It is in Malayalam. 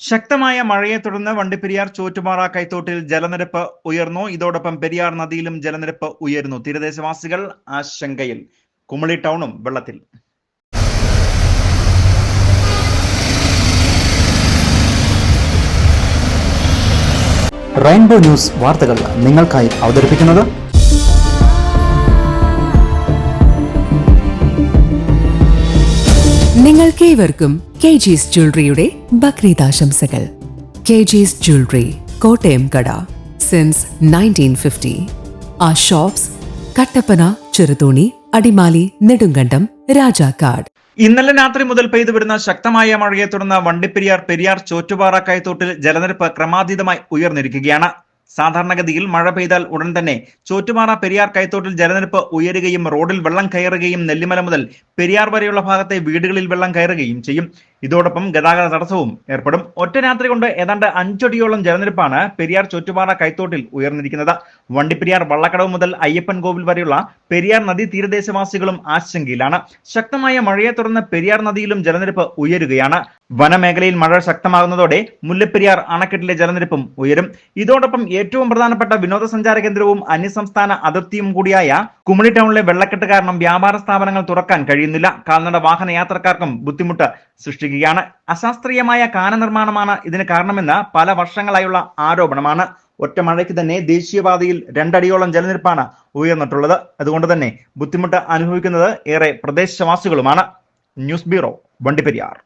ശക്തമായ മഴയെ തുടർന്ന് വണ്ടിപ്പെരിയാർ ചോറ്റുപാറ കൈത്തോട്ടിൽ ജലനിരപ്പ് ഉയർന്നു. ഇതോടൊപ്പം പെരിയാർ നദിയിലും ജലനിരപ്പ് ഉയരുന്നു. തീരദേശവാസികൾ ആശങ്കയിൽ. കുമളി ടൗണും വെള്ളത്തിൽ. റെയിൻബോ ന്യൂസ് വാർത്തകൾ നിങ്ങൾക്കായി അവതരിപ്പിക്കുന്നത് നിങ്ങൾക്കേവർക്കും കെ ജീസ് ജ്വല്ലറിയുടെ ബക്രീദ് ആശംസകൾ കെ ജീസ് ജ്വല്ലറി കോട്ടയം കട സിൻസ് നയന്റീൻ ഫിഫ്റ്റി ആ ഷോപ്സ് കട്ടപ്പന ചെറുതോണി അടിമാലി നെടുങ്കണ്ടം രാജാക്കാട്. ഇന്നലെ രാത്രി മുതൽ പെയ്തു വരുന്ന ശക്തമായ മഴയെ തുടർന്ന് വണ്ടിപ്പെരിയാർ പെരിയാർ ചോറ്റുപാറ കൈത്തോട്ടിൽ ജലനിരപ്പ് ക്രമാതീതമായി ഉയർന്നിരിക്കുകയാണ്. സാധാരണഗതിയിൽ മഴ പെയ്താൽ ഉടൻ തന്നെ ചോറ്റുപാറ പെരിയാർ കൈത്തോട്ടിൽ ജലനിരപ്പ് ഉയരുകയും റോഡിൽ വെള്ളം കയറുകയും നെല്ലിമല മുതൽ പെരിയാർ വരെയുള്ള ഭാഗത്തെ വീടുകളിൽ വെള്ളം കയറുകയും ചെയ്യും. ഇതോടൊപ്പം ഗതാഗത തടസ്സവും ഏർപ്പെടും. ഒറ്റ രാത്രി കൊണ്ട് ഏതാണ്ട് അഞ്ചടിയോളം ജലനിരപ്പാണ് പെരിയാർ ചോറ്റുപാറ കൈത്തോട്ടിൽ ഉയർന്നിരിക്കുന്നത്. വണ്ടിപ്പെരിയാർ വള്ളക്കടവ് മുതൽ അയ്യപ്പൻ കോവിൽ വരെയുള്ള പെരിയാർ നദി തീരദേശവാസികളും ആശങ്കയിലാണ്. ശക്തമായ മഴയെ തുടർന്ന് പെരിയാർ നദിയിലും ജലനിരപ്പ് ഉയരുകയാണ്. വനമേഖലയിൽ മഴ ശക്തമാകുന്നതോടെ മുല്ലപ്പെരിയാർ അണക്കെട്ടിലെ ജലനിരപ്പും ഉയരും. ഇതോടൊപ്പം ഏറ്റവും പ്രധാനപ്പെട്ട വിനോദസഞ്ചാര കേന്ദ്രവും അന്യസംസ്ഥാന അതിർത്തിയും കൂടിയായ കുമളി ടൗണിലെ വെള്ളക്കെട്ട് കാരണം വ്യാപാര സ്ഥാപനങ്ങൾ തുറക്കാൻ കഴിയുന്നില്ല. കാൽനട വാഹന യാത്രക്കാർക്കും ബുദ്ധിമുട്ട് സൃഷ്ടിക്കുകയാണ്. അശാസ്ത്രീയമായ കാന നിർമ്മാണമാണ് ഇതിന് കാരണമെന്ന് പല വർഷങ്ങളായുള്ള ആരോപണമാണ്. ഒറ്റ മഴയ്ക്ക് തന്നെ ദേശീയപാതയിൽ രണ്ടടിയോളം ജലനിരപ്പാണ് ഉയർന്നിട്ടുള്ളത്. അതുകൊണ്ട് തന്നെ ബുദ്ധിമുട്ട് അനുഭവിക്കുന്നത് ഏറെ പ്രദേശവാസികളുമാണ്. News bureau Vandiperiyar.